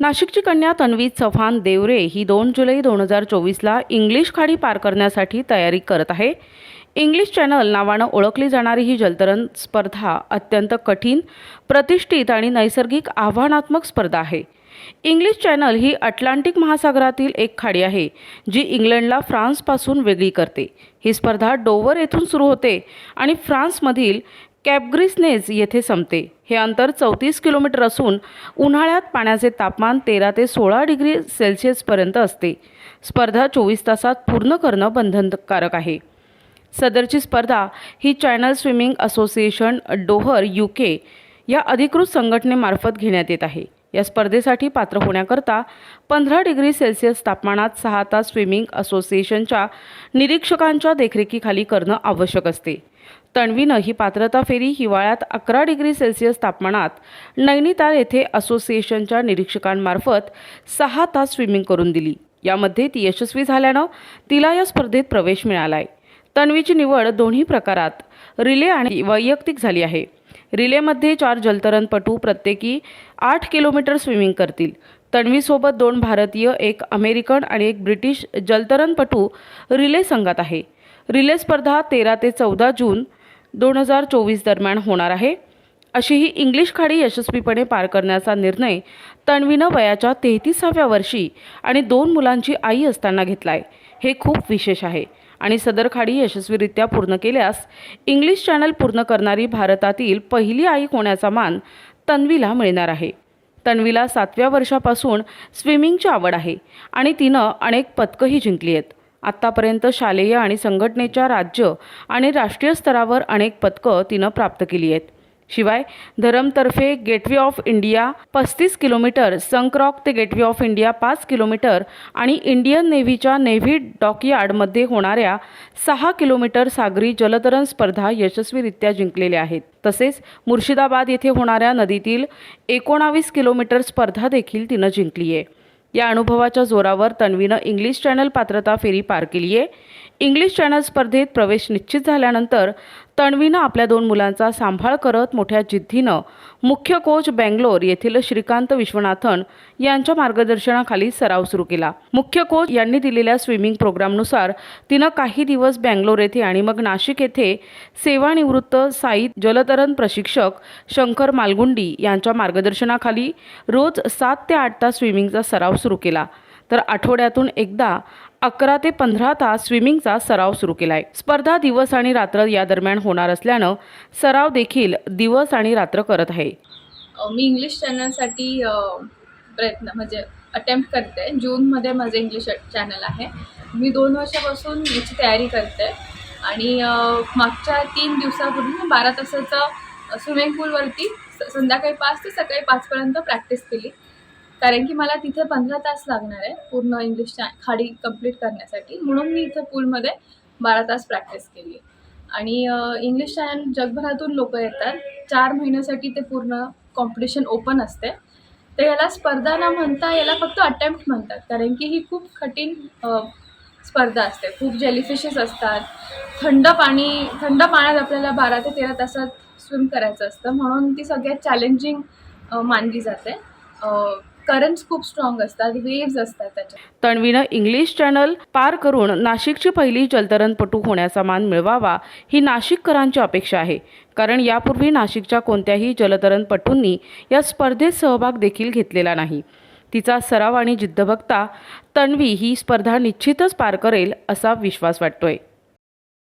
नाशिकची कन्या तन्वी चव्हाण देवरे ही दोन जुलै दोन हजार चोवीसला इंग्लिश खाडी पार करण्यासाठी तयारी करत आहे. इंग्लिश चॅनल नावानं ओळखली जाणारी ही जलतरण स्पर्धा अत्यंत कठीण प्रतिष्ठित आणि नैसर्गिक आव्हानात्मक स्पर्धा आहे. इंग्लिश चॅनल ही अटलांटिक महासागरातील एक खाडी आहे जी इंग्लंडला फ्रान्सपासून वेगळी करते. ही स्पर्धा डोवर येथून सुरू होते आणि फ्रान्समधील कॅपग्रिसनेज येथे संपते. हे अंतर चौतीस किलोमीटर असून उन्हाळ्यात पाण्याचे तापमान तेरा ते सोळा डिग्री सेल्सिअसपर्यंत असते. स्पर्धा चोवीस तासात पूर्ण करणं बंधनकारक आहे. सदरची स्पर्धा ही channel swimming association Dover U K या अधिकृत संघटनेमार्फत घेण्यात येत आहे. या स्पर्धेसाठी पात्र होण्याकरता पंधरा डिग्री सेल्सिअस तापमानात सहा तास स्विमिंग असोसिएशनच्या निरीक्षकांच्या देखरेखीखाली करणं आवश्यक असते. तन्वीनं ही पात्रता फेरी हिवाळ्यात अकरा डिग्री सेल्सिअस तापमानात नैनिताल येथे असोसिएशनच्या निरीक्षकांमार्फत सहा तास स्विमिंग करून दिली. यामध्ये ती यशस्वी झाल्यानं तिला या स्पर्धेत प्रवेश मिळालाय. तन्वीची निवड दोन्ही प्रकारात रिले आणि वैयक्तिक झाली आहे. रिलेमध्ये चार जलतरणपटू प्रत्येकी आठ किलोमीटर स्विमिंग करतील. तन्वीसोबत दोन भारतीय एक अमेरिकन आणि एक ब्रिटिश जलतरणपटू रिले संघात आहे. रिले स्पर्धा तेरा ते चौदा जून दोन हजार चोवीस दरम्यान होणार आहे. अशी ही इंग्लिश खाडी यशस्वीपणे पार करण्याचा निर्णय तन्वीनं वयाच्या तेहतीसाव्या वर्षी आणि दोन मुलांची आई असताना घेतला आहे हे खूप विशेष आहे आणि सदर खाडी यशस्वीरित्या पूर्ण केल्यास इंग्लिश चॅनल पूर्ण करणारी भारतातील पहिली आई होण्याचा मान तन्वीला मिळणार आहे. तन्वीला सातव्या वर्षापासून स्विमिंगची आवड आहे आणि तिनं अनेक पदकंही जिंकली आहेत. आत्तापर्यंत शालेय आणि संघटनेच्या राज्य आणि राष्ट्रीय स्तरावर अनेक पदकं तिनं प्राप्त केली आहेत. शिवाय धरमतर्फे गेटवे ऑफ इंडिया पस्तीस किलोमीटर संक्रॉक ते गेटवे ऑफ इंडिया पाच किलोमीटर आणि इंडियन नेव्हीच्या नेव्ही डॉकयार्डमध्ये होणाऱ्या सहा किलोमीटर सागरी जलतरण स्पर्धा यशस्वीरित्या जिंकलेल्या आहेत. तसेच मुर्शिदाबाद येथे होणाऱ्या नदीतील एकोणावीस किलोमीटर स्पर्धा देखील तिनं जिंकली आहे. या अनुभवाच्या जोरावर तन्वीनं इंग्लिश चॅनल पात्रता फेरी पार केली आहे इंग्लिश चॅनल स्पर्धेत प्रवेश निश्चित झाल्यानंतर तन्वीनं आपल्या दोन मुलांचा सांभाळ करत मोठ्या जिद्दीनं मुख्य कोच बेंगलोर येथील श्रीकांत विश्वनाथन यांच्या मार्गदर्शनाखाली सराव सुरू केला. मुख्य कोच यांनी दिलेल्या स्विमिंग प्रोग्रामनुसार तिनं काही दिवस बेंगलोर येथे आणि मग नाशिक येथे सेवानिवृत्त साईत जलतरण प्रशिक्षक शंकर मालगुंडी यांच्या मार्गदर्शनाखाली रोज सात ते आठ तास स्विमिंगचा सराव सुरू केला. तर आठवड्यातून एकदा अकरा ते पंधरा तास स्विमिंगचा सराव सुरू केलाय. स्पर्धा दिवस आणि रात्र या दरम्यान होणार असल्यानं सराव देखील दिवस आणि रात्र करत आहे. मी इंग्लिश चॅनलसाठी प्रयत्न म्हणजे अटेम्प्ट करते. जूनमध्ये माझं इंग्लिश चॅनल आहे. मी दोन वर्षापासून याची तयारी करते. आणि मागच्या तीन दिवसापूर्वी मी बारा तासाचं स्विमिंग पूलवरती स- संध्याकाळी पाच ते सकाळी पाचपर्यंत प्रॅक्टिस केली. कारण की मला तिथे पंधरा तास लागणार आहे पूर्ण इंग्लिशच्या खाडी कंप्लीट करण्यासाठी. म्हणून मी इथे पूलमध्ये बारा तास प्रॅक्टिस केली. आणि इंग्लिश चॅनल जगभरातून लोक येतात. चार महिन्यासाठी ते पूर्ण कॉम्पिटिशन ओपन असते. तर याला स्पर्धा न म्हणता याला फक्त अटेम्प्ट म्हणतात. कारण की ही खूप कठीण स्पर्धा असते. खूप जेलीफिशेस असतात. थंड पाणी थंड पाण्यात आपल्याला बारा ते तेरा तासात स्विम करायचं असतं. म्हणून ती सगळ्यात चॅलेंजिंग मानली जाते. करंट्स खूप स्ट्रॉंग असतात वेव्ज असतात त्याच्या तणवीनं इंग्लिश चॅनल पार करून नाशिकची पहिली जलतरणपटू होण्याचा मान मिळवावा ही नाशिककरांची अपेक्षा आहे. कारण यापूर्वी नाशिकच्या कोणत्याही जलतरणपटूंनी या स्पर्धेत सहभाग देखील घेतलेला नाही. तिचा सराव आणि जिद्द बघता तन्वी ही स्पर्धा निश्चितच पार करेल असा विश्वास वाटतोय.